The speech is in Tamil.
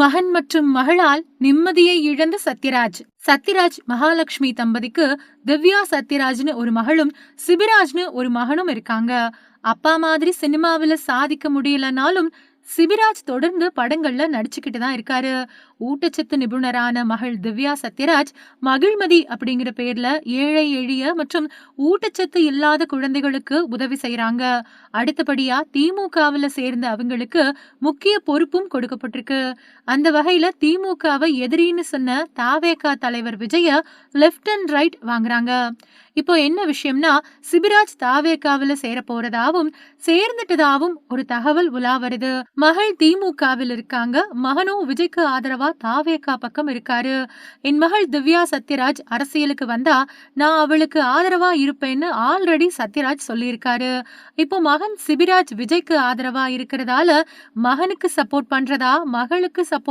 மகன் மற்றும் மகளால் நிம்மதியை இழந்த சத்யராஜ். சத்யராஜ் மகாலட்சுமி தம்பதிக்கு திவ்யா சத்யராஜ்னு ஒரு மகளும் சிபிராஜ்னு ஒரு மகனும் இருக்காங்க. அப்பா மாதிரி சினிமாவில சாதிக்க முடியலனாலும் சிபிராஜ் தொடர்ந்து படங்கள்ல நடிச்சுக்கிட்டு தான் இருக்காரு. ஊட்டச்சத்து நிபுணரான மகள் திவ்யா சத்யராஜ் மகிழ்மதி அப்படிங்கிற பேர்ல ஏழை எளிய மற்றும் ஊட்டச்சத்து இல்லாத குழந்தைகளுக்கு உதவி செய்யறாங்க அடுத்தபடியா திமுகவில் சேர்ந்த அவங்களுக்கு முக்கிய பொறுப்பும் கொடுக்கப்பட்டிருக்கு. அந்த வகையில திமுகவை எதிரின்னு சொன்ன தாவேகா தலைவர் விஜய லெப்ட் அண்ட் ரைட் வாங்குறாங்க. இப்போ என்ன விஷயம்னா சிபிராஜ் தாவேகாவில சேர போறதாவும் சேர்ந்துட்டதாவும் ஒரு தகவல் உலா வருது. மகள் திமுகவில் இருக்காங்க. மகனும் விஜய்க்கு ஆதரவா தாவேகா பக்கம் இருக்காரு. என் மகள் திவ்யா சத்யராஜ் அரசியலுக்கு வந்தா நான் அவளுக்கு ஆதரவா இருப்பேன்னு ஆல்ரெடி சத்யராஜ் சொல்லியிருக்காரு. இப்போ மகன் சிபிராஜ் விஜய்க்கு ஆதரவா இருக்கிறதால மகனுக்கு சப்போர்ட் பண்றதா மகளுக்கு சப்போர்ட்